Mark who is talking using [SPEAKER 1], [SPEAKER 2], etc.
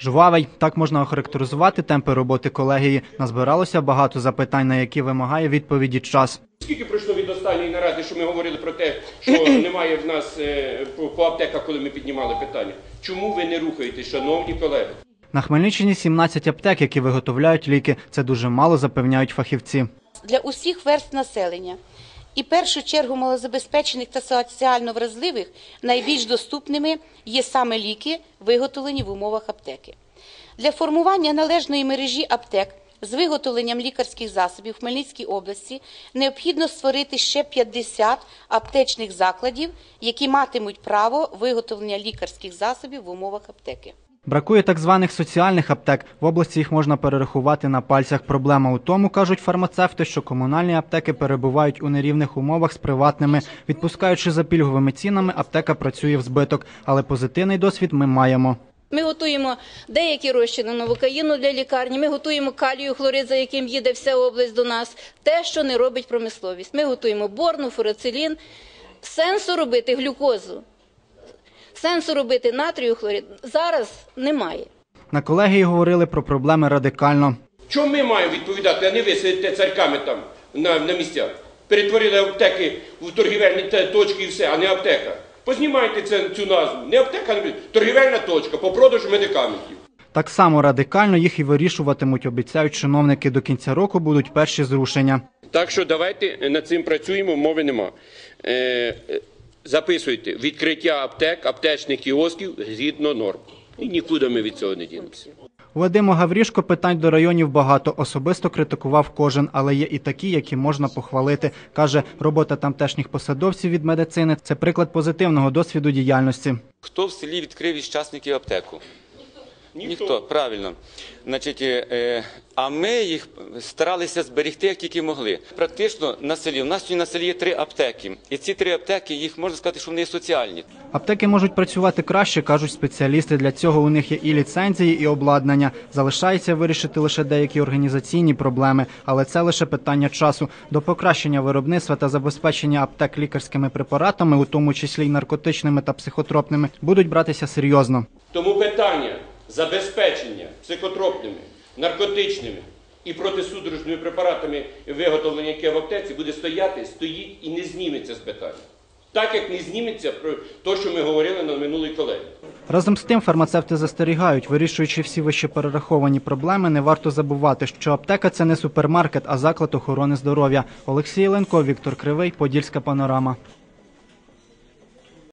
[SPEAKER 1] Жвавий, так можна охарактеризувати темпи роботи колегії. Назбиралося багато запитань, на які вимагає відповіді час.
[SPEAKER 2] Скільки пройшло від останньої наради, що ми говорили про те, що немає в нас е, по, по аптеках, коли ми піднімали питання? Чому ви не рухаєтесь, шановні колеги?
[SPEAKER 1] На Хмельниччині 17 аптек, які виготовляють ліки. Це дуже мало, запевняють фахівці.
[SPEAKER 3] для усіх верств населення. І першу чергу малозабезпечених та соціально вразливих найбільш доступними є саме ліки, виготовлені в умовах аптеки. Для формування належної мережі аптек з виготовленням лікарських засобів в Хмельницькій області необхідно створити ще 50 аптечних закладів, які матимуть право виготовлення лікарських засобів в умовах аптеки.
[SPEAKER 1] Бракує так званих соціальних аптек. В області їх можна перерахувати на пальцях. Проблема у тому, кажуть фармацевти, що комунальні аптеки перебувають у нерівних умовах з приватними. Відпускаючи за пільговими цінами, аптека працює в збиток. Але позитивний досвід ми маємо.
[SPEAKER 4] Ми готуємо деякі розчини новокаїну для лікарні. Ми готуємо калію хлорид, за яким їде вся область до нас. Те, що не робить промисловість. Ми готуємо борну, фурацилін. Сенсу робити глюкозу, сенсу робити натрію хлорид зараз немає.
[SPEAKER 1] На колегії говорили про проблеми радикально.
[SPEAKER 2] Чому ми маємо відповідати, а не ви сидите царьками там на, на місцях? Перетворили аптеки в торгівельні точки і все, а не аптека. Познімайте це, цю назву. Не аптека, а торгівельна точка по продажу медикаментів.
[SPEAKER 1] Так само радикально їх і вирішуватимуть, обіцяють чиновники. До кінця року будуть перші зрушення.
[SPEAKER 2] Так що давайте над цим працюємо, мови нема. Е, е, записуйте відкриття аптек, аптечних кіосків згідно норм. І нікуди ми від цього не дінемося.
[SPEAKER 1] Вадима Гаврішко питань до районів багато. Особисто критикував кожен, але є і такі, які можна похвалити. Каже, робота тамтешніх посадовців від медицини це приклад позитивного досвіду діяльності.
[SPEAKER 5] Хто в селі відкрив із частників аптеку? Ніхто, правильно. Значить, е, е, а ми їх старалися зберегти як тільки могли. Практично на селі. У нас сьогодні на селі є три аптеки. І ці три аптеки, їх можна сказати, що вони соціальні.
[SPEAKER 1] Аптеки можуть працювати краще, кажуть спеціалісти. Для цього у них є і ліцензії, і обладнання. Залишається вирішити лише деякі організаційні проблеми, але це лише питання часу. До покращення виробництва та забезпечення аптек лікарськими препаратами, у тому числі й наркотичними та психотропними, будуть братися серйозно.
[SPEAKER 2] Тому питання забезпечення психотропними, наркотичними і протисудорожними препаратами виготовлення яке в аптеці буде стояти, стоїть і не зніметься з питання. Так як не зніметься про те, що ми говорили на минулій колегії.
[SPEAKER 1] Разом з тим фармацевти застерігають, вирішуючи всі вище перераховані проблеми, не варто забувати, що аптека це не супермаркет, а заклад охорони здоров'я. Олексій Ленко, Віктор Кривий, Подільська панорама.